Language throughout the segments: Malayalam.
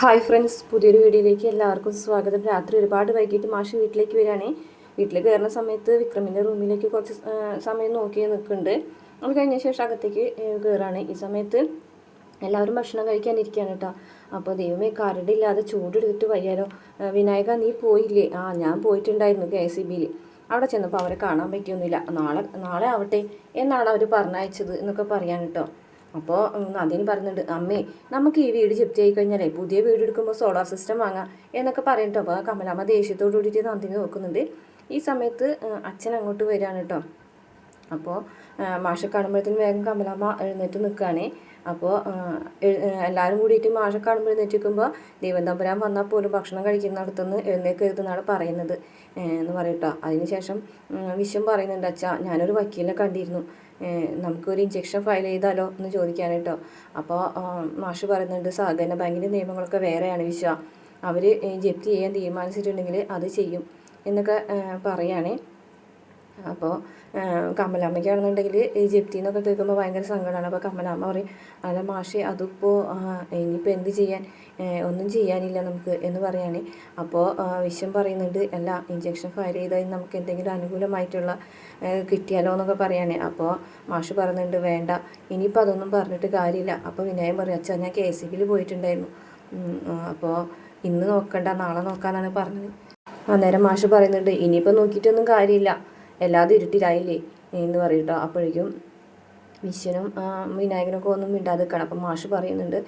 ഹായ് ഫ്രണ്ട്സ് പുതിയൊരു വീഡിയോയിലേക്ക് എല്ലാവർക്കും സ്വാഗതം. രാത്രി ഒരുപാട് വൈകിട്ട് മാഷ് വീട്ടിലേക്ക് വരികയാണേ. വീട്ടിലേക്ക് കയറുന്ന സമയത്ത് വിക്രമിന്റെ റൂമിലേക്ക് കുറച്ച് സമയം നോക്കി നിൽക്കുന്നുണ്ട്. അത് കഴിഞ്ഞ ശേഷം അകത്തേക്ക് കയറാണ് ഈ സമയത്ത് എല്ലാവരും ഭക്ഷണം കഴിക്കാനിരിക്കുകയാണ് കേട്ടോ. അപ്പോൾ ദൈവമേ കരട് ഇല്ലാതെ ചൂടെടുത്തിട്ട് വയ്യാലോ? വിനായക നീ പോയില്ലേ? ആ ഞാൻ പോയിട്ടുണ്ടായിരുന്നു കെ സി ബിയിൽ. അവിടെ ചെന്നപ്പോൾ അവരെ കാണാൻ പറ്റിയൊന്നുമില്ല. നാളെ നാളെ ആവട്ടെ എന്നാണ് അവർ പറഞ്ഞയച്ചത് എന്നൊക്കെ പറയാൻ കേട്ടോ. അപ്പോൾ അതിന് പറയുന്നുണ്ട് അമ്മേ നമുക്ക് ഈ വീട് ജപ്തി ആയി കഴിഞ്ഞാലേ പുതിയ വീട് എടുക്കുമ്പോൾ സോളാർ സിസ്റ്റം വാങ്ങാം എന്നൊക്കെ പറയട്ടോ അപ്പോൾ കമലാമ്മ ദേഷ്യത്തോടു കൂടിയിട്ട് നന്ദിനി നോക്കുന്നുണ്ട്. ഈ സമയത്ത് അച്ഛൻ അങ്ങോട്ട് വരികയാണ് കേട്ടോ. അപ്പോൾ മാഷ കാണുമ്പോഴത്തേനും വേഗം കമലാമ്മ എഴുന്നേറ്റ് നിൽക്കുകയാണ് അപ്പോൾ എല്ലാവരും കൂടിയിട്ട് മാഷ കാണുമ്പോൾ നിൽക്കുമ്പോൾ ദൈവം വന്നാൽ പോലും ഭക്ഷണം കഴിക്കുന്നിടത്തുനിന്ന് എഴുന്നേക്കരുതെന്നാണ് പറയുന്നത്. എന്ന് പറയട്ടോ. അതിനുശേഷം ശേഷം വിശ്വം പറയുന്നുണ്ട് അച്ഛാ ഞാനൊരു വക്കീലിനെ കണ്ടിരുന്നു. നമുക്കൊരു ഇഞ്ചക്ഷൻ ഫയൽ ചെയ്താലോ എന്ന് ചോദിക്കാനായിട്ടോ. അപ്പോൾ മാഷ് പറയുന്നുണ്ട് സഹകരണ ബാങ്കിന്റെ നിയമങ്ങളൊക്കെ വേറെയാണ് വിശ്വ. അവർ ജപ്തി ചെയ്യാൻ തീരുമാനിച്ചിട്ടുണ്ടെങ്കിൽ അത് ചെയ്യും. എന്നൊക്കെ പറയുകയാണേ അപ്പോൾ കമലാമ്മയ്ക്കാണെന്നുണ്ടെങ്കിൽ ഈ ജപ്തി എന്നൊക്കെ കേൾക്കുമ്പോൾ ഭയങ്കര സങ്കടമാണ് അപ്പോൾ കമലാമ്മ പറയും അല്ല മാഷെ അതിപ്പോൾ ഇനിയിപ്പോൾ എന്ത് ചെയ്യാൻ ഒന്നും ചെയ്യാനില്ല നമുക്ക് എന്ന് പറയുകയാണ് അപ്പോൾ വിശ്വം പറയുന്നുണ്ട് അല്ല ഇഞ്ചക്ഷൻ ഫയൽ ചെയ്താൽ നമുക്ക് എന്തെങ്കിലും അനുകൂലമായിട്ടുള്ള കിട്ടിയാലോ എന്നൊക്കെ പറയുകയാണ് അപ്പോൾ മാഷ് പറയുന്നുണ്ട് വേണ്ട ഇനിയിപ്പോൾ അതൊന്നും പറഞ്ഞിട്ട് കാര്യമില്ല. അപ്പോൾ വിനായകൻ പറയും അച്ഛാ ഞാൻ കെ സി ബിയിൽ പോയിട്ടുണ്ടായിരുന്നു. അപ്പോൾ ഇന്ന് നോക്കണ്ട നാളെ നോക്കാനാണ് പറഞ്ഞത്. അന്നേരം മാഷ് പറയുന്നുണ്ട് ഇനിയിപ്പോൾ നോക്കിയിട്ടൊന്നും കാര്യമില്ല. എല്ലാതും ഇരുട്ടിലായില്ലേ എന്ന് പറയട്ടോ അപ്പോഴേക്കും വിശ്വനും വിനായകനൊക്കെ ഒന്നും മിണ്ടാതെ നിൽക്കണം അപ്പം മാഷ് പറയുന്നുണ്ട്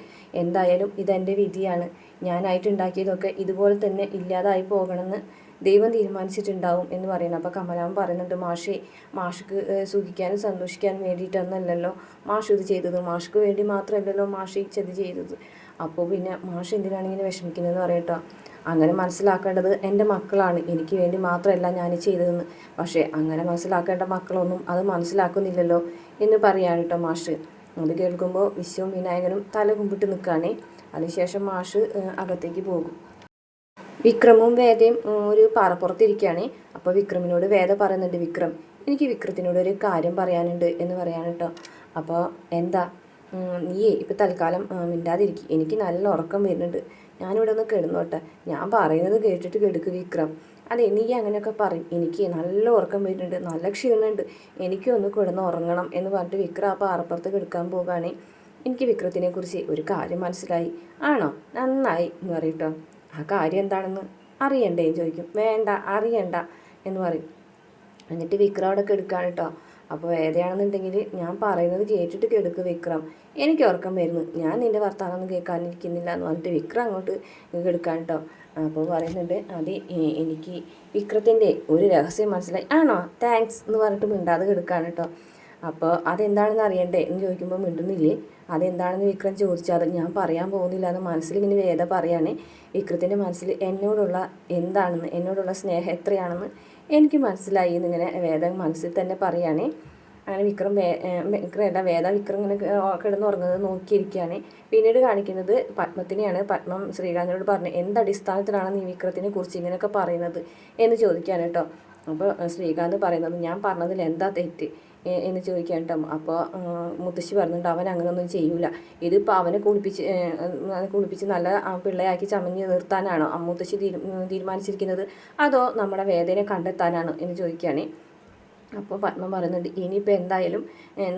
എന്തായാലും ഇതെന്റെ വിധിയാണ്. ഞാനായിട്ട് ഉണ്ടാക്കിയതൊക്കെ ഇതുപോലെ തന്നെ ഇല്ലാതായി പോകണമെന്ന് ദൈവം തീരുമാനിച്ചിട്ടുണ്ടാവും എന്ന് പറയുന്നത് അപ്പോൾ കമലാമൻ പറയുന്നുണ്ട് മാഷെ മാഷ്ക്ക് സുഖിക്കാനും സന്തോഷിക്കാനും വേണ്ടിയിട്ടൊന്നല്ലല്ലോ മാഷ് ഇത് ചെയ്തത്. മാഷ്ക്ക് വേണ്ടി മാത്രമല്ലല്ലോ മാഷ് ഇച്ചത് ചതി ചെയ്തത്. അപ്പോൾ പിന്നെ മാഷ് എന്തിനാണ് ഇങ്ങനെ വിഷമിക്കുന്നതെന്ന് പറയട്ടോ. അങ്ങനെ മനസ്സിലാക്കേണ്ടത് എന്റെ മക്കളാണ്. എനിക്ക് വേണ്ടി മാത്രമല്ല ഞാൻ ചെയ്തതെന്ന്. പക്ഷേ അങ്ങനെ മനസ്സിലാക്കേണ്ട മക്കളൊന്നും അത് മനസ്സിലാക്കുന്നില്ലല്ലോ എന്ന് പറയാണ് കേട്ടോ മാഷ്. അത് കേൾക്കുമ്പോൾ വിശ്വവും വിനായകനും തല കുമ്പിട്ട് നിൽക്കുകയാണേ. അതിനുശേഷം മാഷ് അകത്തേക്ക് പോകും. വിക്രമും വേദയും ഒരു പാറപ്പുറത്തിരിക്കുകയാണ്. അപ്പോൾ വിക്രമിനോട് വേദ പറയുന്നുണ്ട് വിക്രം എനിക്ക് വിക്രത്തിനോട് ഒരു കാര്യം പറയാനുണ്ട് എന്ന് പറയാൻ കേട്ടോ അപ്പോൾ എന്താ? നീയേ ഇപ്പോൾ തൽക്കാലം മിണ്ടാതിരിക്കും. എനിക്ക് നല്ല ഉറക്കം വരുന്നുണ്ട്. ഞാനിവിടെ ഒന്ന് കിടന്നോട്ടെ. ഞാൻ പറയുന്നത് കേട്ടിട്ട് കിടക്ക് വിക്രം. അതെ നീ അങ്ങനെയൊക്കെ പറയും. എനിക്ക് നല്ല ഉറക്കം വരുന്നുണ്ട് നല്ല ക്ഷീണമുണ്ട്. എനിക്കൊന്ന് കിടന്ന് ഉറങ്ങണം എന്ന് പറഞ്ഞിട്ട് വിക്രം ആ പാറപ്പുറത്ത് കിടക്കാൻ പോകുകയാണെ എനിക്ക് വിക്രത്തിനെ കുറിച്ച് ഒരു കാര്യം മനസ്സിലായി. ആണോ? നന്നായി എന്ന് പറയട്ടോ ആ കാര്യം എന്താണെന്ന് അറിയണ്ടേ ചോദിക്കും. വേണ്ട അറിയണ്ട എന്ന് പറയും. എന്നിട്ട് വിക്രം അവിടെ കെടുക്കാണ് കേട്ടോ അപ്പോൾ ഏതെയാണെന്നുണ്ടെങ്കിൽ ഞാൻ പറയുന്നത് കേട്ടിട്ട് കെടുക്ക് വിക്രം. എനിക്ക് ഉറക്കം വരുന്നു. ഞാൻ നിന്റെ വർത്താനമൊന്നും കേൾക്കാനിരിക്കുന്നില്ല എന്ന് പറഞ്ഞിട്ട് വിക്രം അങ്ങോട്ട് കെടുക്കാൻ കേട്ടോ അപ്പോൾ പറയുന്നുണ്ട് അത് എനിക്ക് വിക്രത്തിന്റെ ഒരു രഹസ്യം മനസ്സിലായി. ആണോ? താങ്ക്സ് എന്ന് പറഞ്ഞിട്ട് മിണ്ടാതെ കെടുക്കാണ് കേട്ടോ അപ്പോൾ അതെന്താണെന്ന് അറിയണ്ടേ? എന്ന് ചോദിക്കുമ്പോൾ മിണ്ടുന്നില്ലേ? അതെന്താണെന്ന് വിക്രം ചോദിച്ചാൽ ഞാൻ പറയാൻ പോകുന്നില്ല എന്ന് മനസ്സിൽ ഇങ്ങനെ വേദ പറയാണ്. വിക്രത്തിന്റെ മനസ്സിൽ എന്നോടുള്ള എന്താണെന്ന് എന്നോടുള്ള സ്നേഹം എത്രയാണെന്ന് എനിക്ക് മനസ്സിലായി എന്നിങ്ങനെ വേദം മനസ്സിൽ തന്നെ പറയുകയാണ് അങ്ങനെ വിക്രം വേ വിക്രമല്ല വേദ വിക്രം ഇങ്ങനെ കിടന്നുറങ്ങുന്നത് നോക്കിയിരിക്കുകയാണ്. പിന്നീട് കാണിക്കുന്നത് പത്മത്തിനെയാണ്. പത്മം ശ്രീകാന്തിനോട് പറഞ്ഞത് എന്ത് അടിസ്ഥാനത്തിലാണ് നീ വിക്രത്തിനെ കുറിച്ച് ഇങ്ങനെയൊക്കെ പറയുന്നത്? എന്ന് ചോദിക്കാൻ കേട്ടോ. അപ്പോൾ ശ്രീകാന്ത് പറയുന്നത് ഞാൻ പറഞ്ഞതിൽ എന്താ തെറ്റ്? എന്ന് ചോദിക്കാൻ കേട്ടോ അപ്പോൾ മുത്തശ്ശി പറഞ്ഞിട്ട് അവൻ അങ്ങനെയൊന്നും ചെയ്യൂല. ഇതിപ്പോൾ അവനെ കുളിപ്പിച്ച് കുളിപ്പിച്ച് നല്ല പിള്ളയാക്കി ചമഞ്ഞ് നിർത്താനാണോ? മുത്തശ്ശി തീരുമാനിച്ചിരിക്കുന്നത്. അതോ നമ്മുടെ വേദനയെ കണ്ടെത്താനാണ്? എന്ന് ചോദിക്കുകയാണ് അപ്പോൾ പത്മ പറയുന്നുണ്ട് ഇനിയിപ്പോൾ എന്തായാലും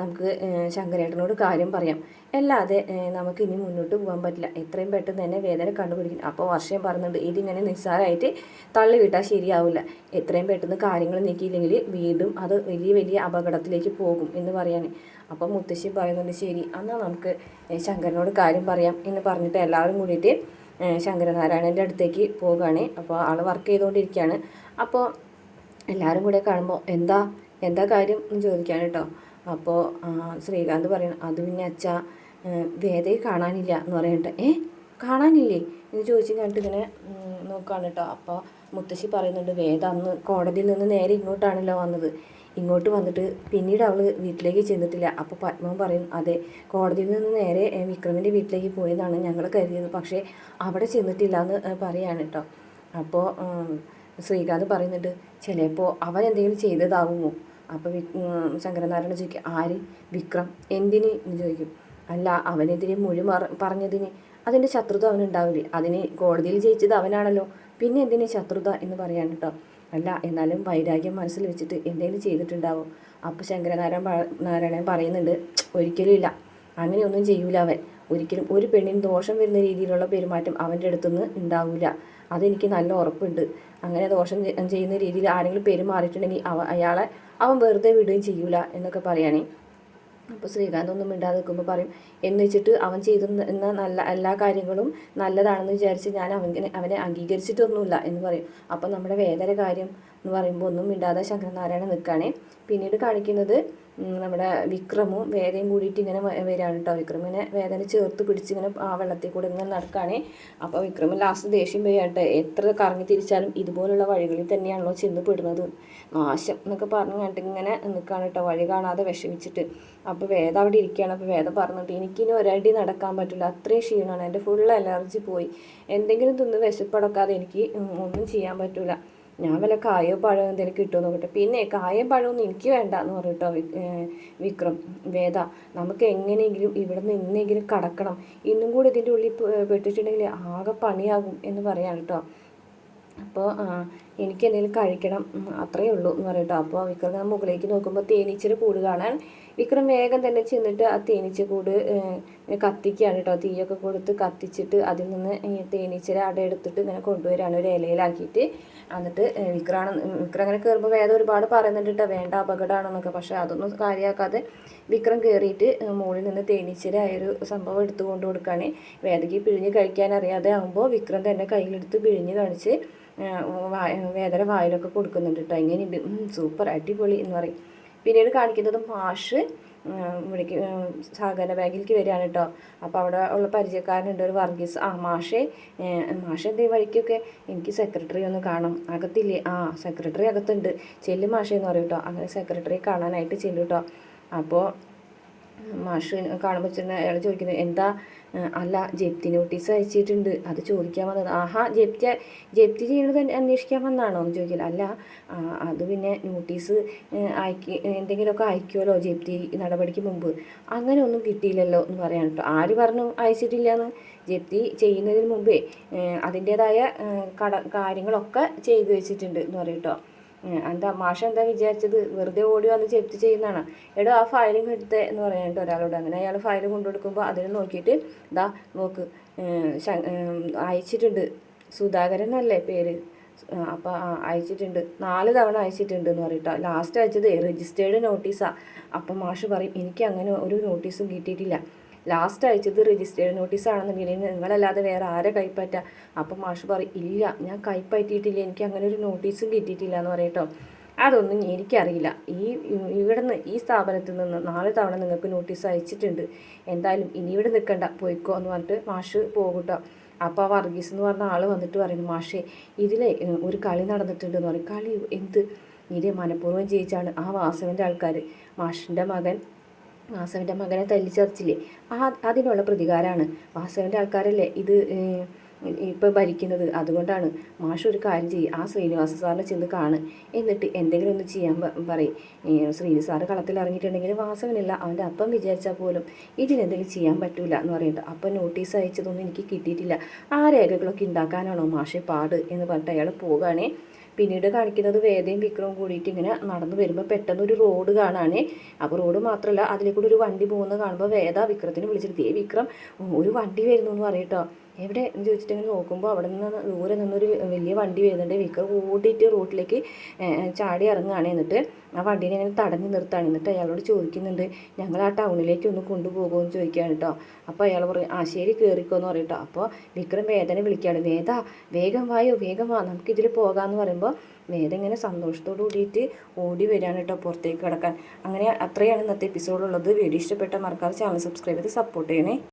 നമുക്ക് ശങ്കരേട്ടനോട് കാര്യം പറയാം. അല്ലാതെ നമുക്ക് ഇനി മുന്നോട്ട് പോകാൻ പറ്റില്ല. എത്രയും പെട്ടെന്ന് തന്നെ വേദന കണ്ടുപിടിക്കും അപ്പോൾ വർഷം പറയുന്നുണ്ട് ഇതിങ്ങനെ നിസ്സാരമായിട്ട് തള്ളിവിട്ടാൽ ശരിയാവില്ല. എത്രയും പെട്ടെന്ന് കാര്യങ്ങൾ നീക്കിയില്ലെങ്കിൽ വീണ്ടും അത് വലിയ വലിയ അപകടത്തിലേക്ക് പോകും എന്ന് പറയാൻ അപ്പോൾ മുത്തശ്ശി പറയുന്നുണ്ട് ശരി എന്നാൽ നമുക്ക് ശങ്കരനോട് കാര്യം പറയാം എന്ന് പറഞ്ഞിട്ട് എല്ലാവരും കൂടിയിട്ട് ശങ്കരനാരായണന്റെ അടുത്തേക്ക് പോകുകയാണ് അപ്പോൾ ആൾ വർക്ക് ചെയ്തുകൊണ്ടിരിക്കുകയാണ് അപ്പോൾ എല്ലാവരും കൂടെ കാണുമ്പോൾ എന്താ എന്താ കാര്യം എന്ന് ചോദിക്കാൻ കേട്ടോ അപ്പോൾ ശ്രീകാന്ത് പറയണം അത് പിന്നെ അച്ഛ വേദയെ കാണാനില്ല എന്ന് പറയട്ടെ ഏ കാണാനില്ലേ? എന്ന് ചോദിച്ചു കണ്ടിട്ട് ഇങ്ങനെ നോക്കുകയാണ് കേട്ടോ അപ്പോൾ മുത്തശ്ശി പറയുന്നുണ്ട് വേദ അന്ന് കോടതിയിൽ നിന്ന് നേരെ ഇങ്ങോട്ടാണല്ലോ വന്നത്. ഇങ്ങോട്ട് വന്നിട്ട് പിന്നീട് അവൾ വീട്ടിലേക്ക് ചെന്നിട്ടില്ല. അപ്പോൾ പത്മം പറയും അതെ കോടതിയിൽ നിന്ന് നേരെ വിക്രമിന്റെ വീട്ടിലേക്ക് പോയതാണ് ഞങ്ങൾ കരുതിയത്. പക്ഷേ അവിടെ ചെന്നിട്ടില്ല എന്ന് പറയാണ് കേട്ടോ അപ്പോൾ ശ്രീകാന്ത് പറയുന്നുണ്ട് ചിലപ്പോൾ അവൻ എന്തെങ്കിലും ചെയ്തതാവുമോ അപ്പോൾ വി ശങ്കരനാരായണ ചോദിക്കും ആര്? വിക്രം? എന്തിന്? എന്ന് ചോദിക്കും. അല്ല അവനെതിരെ മൊഴി മറ പറഞ്ഞതിന്. അതിന്റെ ശത്രുത അവനുണ്ടാവില്ലേ? അതിന് കോടതിയിൽ ജയിച്ചത് അവനാണല്ലോ. പിന്നെ എന്തിന് ശത്രുത എന്ന് പറയാൻ കേട്ടോ അല്ല എന്നാലും വൈരാഗ്യം മനസ്സിൽ വെച്ചിട്ട് എന്തെങ്കിലും ചെയ്തിട്ടുണ്ടാവും? അപ്പോൾ ശങ്കരനാരായണ നാരായണൻ പറയുന്നുണ്ട് ഒരിക്കലും ഇല്ല. അങ്ങനെയൊന്നും ചെയ്യൂല അവൻ. ഒരിക്കലും ഒരു പെണ്ണിന് ദോഷം വരുന്ന രീതിയിലുള്ള പെരുമാറ്റം അവന്റെ അടുത്തുനിന്ന് ഉണ്ടാവില്ല അതെനിക്ക് നല്ല ഉറപ്പുണ്ട്. അങ്ങനെ ദോഷം ചെയ്യുന്ന രീതിയിൽ ആരെങ്കിലും പെരുമാറിയിട്ടുണ്ടെങ്കിൽ അവ അയാളെ അവൻ വെറുതെ വിടുകയും ചെയ്യൂല എന്നൊക്കെ പറയുകയാണെ അപ്പോൾ ശ്രീകാന്ത് ഒന്നും മിണ്ടാതെ നിൽക്കുമ്പോൾ പറയും എന്ന് വെച്ചിട്ട് അവൻ ചെയ്തിരുന്ന നല്ല എല്ലാ കാര്യങ്ങളും നല്ലതാണെന്ന് വിചാരിച്ച് ഞാൻ അവനെ അവനെ അംഗീകരിച്ചിട്ടൊന്നുമില്ല എന്ന് പറയും. അപ്പം നമ്മുടെ വേദന കാര്യം എന്ന് പറയുമ്പോൾ ഒന്നും മിണ്ടാതെ ശങ്കരനാരായണൻ നിൽക്കുകയാണ് പിന്നീട് കാണിക്കുന്നത് നമ്മുടെ വിക്രമും വേദയും കൂടിയിട്ട് ഇങ്ങനെ വരികയാണ് കേട്ടോ വിക്രമിനെ വേദന ചേർത്ത് പിടിച്ച് ഇങ്ങനെ ആ വെള്ളത്തിൽ കൂടെ ഇങ്ങനെ നടക്കുകയാണ് അപ്പോൾ വിക്രമൻ ലാസ്റ്റ് ദേഷ്യം പോയിട്ട് എത്ര കറങ്ങി തിരിച്ചാലും ഇതുപോലുള്ള വഴികളിൽ തന്നെയാണല്ലോ ചെന്ന് പെടുന്നത്. നാശം എന്നൊക്കെ പറഞ്ഞു കണ്ടിട്ട് ഇങ്ങനെ നിൽക്കുകയാണ് കേട്ടോ വഴി കാണാതെ വിഷമിച്ചിട്ട്. അപ്പോൾ വേദ അവിടെ ഇരിക്കുകയാണ്. അപ്പോൾ വേദ പറഞ്ഞിട്ട് എനിക്കിനി ഒരടി നടക്കാൻ പറ്റില്ല. അത്രയും ക്ഷീണമാണ്. എന്റെ ഫുൾ അലർജി പോയി. എന്തെങ്കിലും തിന്ന് വിശപ്പടക്കാതെ എനിക്ക് ഒന്നും ചെയ്യാൻ പറ്റില്ല ഞാൻ വല്ല കായോ പഴമോ എന്തെങ്കിലും കിട്ടുമോ നോക്കട്ടെ. പിന്നെ കായം പഴമൊന്നും എനിക്ക് വേണ്ട എന്ന് പറഞ്ഞിട്ടോ വിക്രം വേദ. നമുക്ക് എങ്ങനെയെങ്കിലും ഇവിടെ നിന്ന് ഇന്നെങ്കിലും കടക്കണം. ഇന്നും കൂടി ഇതിന്റെ ഉള്ളിൽ പെട്ടിട്ടുണ്ടെങ്കിൽ ആകെ പണിയാകും എന്ന് പറയാം കേട്ടോ അപ്പോൾ എനിക്ക് എന്തെങ്കിലും കഴിക്കണം അത്രയേ ഉള്ളൂ എന്ന് പറയട്ടോ അപ്പോൾ വിക്രം മുകളിലേക്ക് നോക്കുമ്പോൾ തേനീച്ചയുടെ കൂട് കാണാൻ വിക്രം വേഗം തന്നെ ചെന്നിട്ട് ആ തേനീച്ച കൂട് കത്തിക്കുകയാണ് കേട്ടോ. തീയൊക്കെ കൊടുത്ത് കത്തിച്ചിട്ട് അതിൽ നിന്ന് തേനീച്ചയുടെ അട എടുത്തിട്ട് ഇങ്ങനെ കൊണ്ടുവരികയാണ് ഒരു ഇലയിലാക്കിയിട്ട് എന്നിട്ട് വിക്രാണ് വിക്രം അങ്ങനെ കയറുമ്പോൾ വേദം ഒരുപാട് പറയുന്നുണ്ട് കേട്ടോ വേണ്ട അപകടമാണെന്നൊക്കെ. പക്ഷേ അതൊന്നും കാര്യമാക്കാതെ വിക്രം കയറിയിട്ട് മുകളിൽ നിന്ന് തേനീച്ചയുടെ ആയൊരു സംഭവം എടുത്തു കൊണ്ട് കൊടുക്കുകയാണ്. വേദയ്ക്ക് പിഴിഞ്ഞ് കഴിക്കാൻ അറിയാതെ ആകുമ്പോൾ വിക്രം തന്നെ കയ്യിലെടുത്ത് പിഴിഞ്ഞ് കാണിച്ച് വേദന വായിലൊക്കെ കൊടുക്കുന്നുണ്ട് കേട്ടോ. എങ്ങനെയുണ്ട് സൂപ്പർ അടിപൊളി എന്ന് പറയും. പിന്നീട് കാണിക്കുന്നത് മാഷ് ഇവിടേക്ക് സഹകരണ ബാങ്കിലേക്ക് വരികയാണ് കേട്ടോ അപ്പോൾ അവിടെ ഉള്ള പരിചയക്കാരനുണ്ട് ഒരു വർഗീസ്. ആ മാഷേ മാഷ എന്തേ വഴിക്കൊക്കെ? എനിക്ക് സെക്രട്ടറി ഒന്ന് കാണാം അകത്തില്ലേ? ആ സെക്രട്ടറി അകത്തുണ്ട്. ചെല്ലു മാഷേ എന്ന് പറയും കേട്ടോ അങ്ങനെ സെക്രട്ടറി കാണാനായിട്ട് ചെല്ലു കേട്ടോ അപ്പോൾ മാഷ് കാണുമ്പോൾ ചെന്ന് അയാൾ ചോദിക്കുന്നത് എന്താ അല്ല ജപ്തി നോട്ടീസ് അയച്ചിട്ടുണ്ട്. അത് ചോദിക്കാൻ വന്നത് ആഹാ ജപ്തി ജപ്തി ചെയ്യുന്നത് അന്വേഷിക്കാൻ വന്നാണോ? എന്ന് ചോദിക്കില്ല അല്ല അത് പിന്നെ നോട്ടീസ് അയക്കി എന്തെങ്കിലുമൊക്കെ അയക്കുമല്ലോ ജപ്തി നടപടിക്ക് മുമ്പ്. അങ്ങനെ ഒന്നും കിട്ടിയില്ലല്ലോ എന്ന് പറയാൻ കേട്ടോ ആര് പറഞ്ഞു അയച്ചിട്ടില്ല എന്ന് ജപ്തി ചെയ്യുന്നതിന് മുമ്പേ അതിന്റേതായ കട കാര്യങ്ങളൊക്കെ ചെയ്തു വെച്ചിട്ടുണ്ട് എന്ന് പറയും കേട്ടോ എന്താ മാഷ എന്താ വിചാരിച്ചത്? വെറുതെ ഓടി വന്ന് ചെപ്റ്റ് ചെയ്യുന്നതാണ്. എടോ ആ ഫയലും എടുത്തേ എന്ന് പറയാനായിട്ട് ഒരാളോട്. അങ്ങനെ അയാൾ ഫയൽ കൊണ്ടുകൊടുക്കുമ്പോൾ അതിന് നോക്കിയിട്ട് ഇതാ നോക്ക്. അയച്ചിട്ടുണ്ട്. സുധാകരൻ അല്ലേ പേര്? അപ്പോൾ അയച്ചിട്ടുണ്ട്. നാല് തവണ അയച്ചിട്ടുണ്ട് എന്ന് പറയട്ടോ ലാസ്റ്റ് അയച്ചത് രജിസ്റ്റേർഡ് നോട്ടീസാണ് അപ്പം മാഷ് പറയും എനിക്ക് അങ്ങനെ ഒരു നോട്ടീസും കിട്ടിയിട്ടില്ല. ലാസ്റ്റ് അയച്ചത് രജിസ്റ്റേഡ് നോട്ടീസ് ആണെന്നുണ്ടെങ്കിൽ നിങ്ങളല്ലാതെ വേറെ ആരെ കൈപ്പറ്റുക അപ്പം മാഷ് പറയും ഇല്ല ഞാൻ കൈപ്പറ്റിയിട്ടില്ല. എനിക്ക് അങ്ങനെ ഒരു നോട്ടീസും കിട്ടിയിട്ടില്ല എന്ന് പറയട്ടോ അതൊന്നും എനിക്കറിയില്ല. ഈ ഇവിടെ നിന്ന് ഈ സ്ഥാപനത്തിൽ നിന്ന് നാല് തവണ നിങ്ങൾക്ക് നോട്ടീസ് അയച്ചിട്ടുണ്ട്. എന്തായാലും ഇനി ഇവിടെ നിൽക്കണ്ട. പോയിക്കോ എന്ന് പറഞ്ഞിട്ട് മാഷ് പോകട്ടോ അപ്പോൾ ആ വർഗീസ് എന്ന് പറഞ്ഞ ആൾ വന്നിട്ട് പറയുന്നു മാഷേ ഇതിലെ ഒരു കളി നടന്നിട്ടുണ്ടെന്ന് പറയും. കളി എന്ത്? ഇതേ മനഃപൂർവം ജയിച്ചാണ് ആ വാസവന്റെ ആൾക്കാർ മാഷിന്റെ മകൻ വാസവന്റെ മകനെ തല്ലിച്ചതച്ചില്ലേ? ആ അതിനുള്ള പ്രതികാരമാണ് വാസവന്റെ ആൾക്കാരല്ലേ ഇത് ഇപ്പോൾ ഭരിക്കുന്നത്. അതുകൊണ്ടാണ് മാഷ് ഒരു കാര്യം ചെയ്യും ആ ശ്രീനിവാസ സാറിനെ ചെന്ന് കാണ്. എന്നിട്ട് എന്തെങ്കിലും ഒന്ന് ചെയ്യാൻ പറയും. ശ്രീനി സാറ് കളത്തിൽ ഇറങ്ങിയിട്ടുണ്ടെങ്കിൽ വാസവനില്ല അവന്റെ അപ്പം വിചാരിച്ചാൽ പോലും ഇതിനെന്തെങ്കിലും ചെയ്യാൻ പറ്റൂല എന്ന് പറയുന്നത് അപ്പം നോട്ടീസ് അയച്ചതൊന്നും എനിക്ക് കിട്ടിയിട്ടില്ല. ആ രേഖകളൊക്കെ ഉണ്ടാക്കാനാണോ മാഷെ പാട് എന്ന് പറഞ്ഞിട്ട് അയാൾ പോകുകയാണേ പിന്നീട് കാണിക്കുന്നത് വേദയും വിക്രവും കൂടിയിട്ട് ഇങ്ങനെ നടന്നു വരുമ്പോൾ പെട്ടെന്ന് ഒരു റോഡ് കാണാനേ അപ്പോൾ റോഡ് മാത്രമല്ല അതിലേക്കൂടെ ഒരു വണ്ടി പോകുന്നത് കാണുമ്പോൾ വേദ വിക്രത്തിന് വിളിച്ചിട്ട് ദേ വിക്രം ഒരു വണ്ടി വരുന്നു എന്ന് പറയട്ടോ എവിടെ എന്ന് ചോദിച്ചിട്ട് ഇങ്ങനെ നോക്കുമ്പോൾ അവിടെ നിന്ന് ദൂരെ നിന്നൊരു വലിയ വണ്ടി വരുന്നുണ്ട്. വിക്കർ ഓടിയിട്ട് റോട്ടിലേക്ക് ചാടി ഇറങ്ങുകയാണ് എന്നിട്ട് ആ വണ്ടീനെ ഇങ്ങനെ തടഞ്ഞു നിർത്താണ് എന്നിട്ട് അയാളോട് ചോദിക്കുന്നുണ്ട് ഞങ്ങൾ ആ ടൗണിലേക്ക് ഒന്ന് കൊണ്ടുപോകുമോ? എന്ന് ചോദിക്കുകയാണ് കേട്ടോ അപ്പോൾ അയാൾ പറയും ആ ശരി കയറിക്കോ എന്ന് പറയും കേട്ടോ അപ്പോൾ വിക്രം വേദനെ വിളിക്കുകയാണ് വേദ വേഗം വായോ വേഗം വാ നമുക്കിതിൽ പോകാമെന്ന് പറയുമ്പോൾ വേദ ഇങ്ങനെ സന്തോഷത്തോടു കൂടിയിട്ട് ഓടി വരികയാണ് കേട്ടോ പുറത്തേക്ക് കിടക്കാൻ. അങ്ങനെ അത്രയാണ് ഇന്നത്തെ എപ്പിസോഡുള്ളത് വീഡിയോ ഇഷ്ടപ്പെട്ട മറക്കാതെ ചാനൽ സബ്സ്ക്രൈബ് ചെയ്ത് സപ്പോർട്ട് ചെയ്യണേ.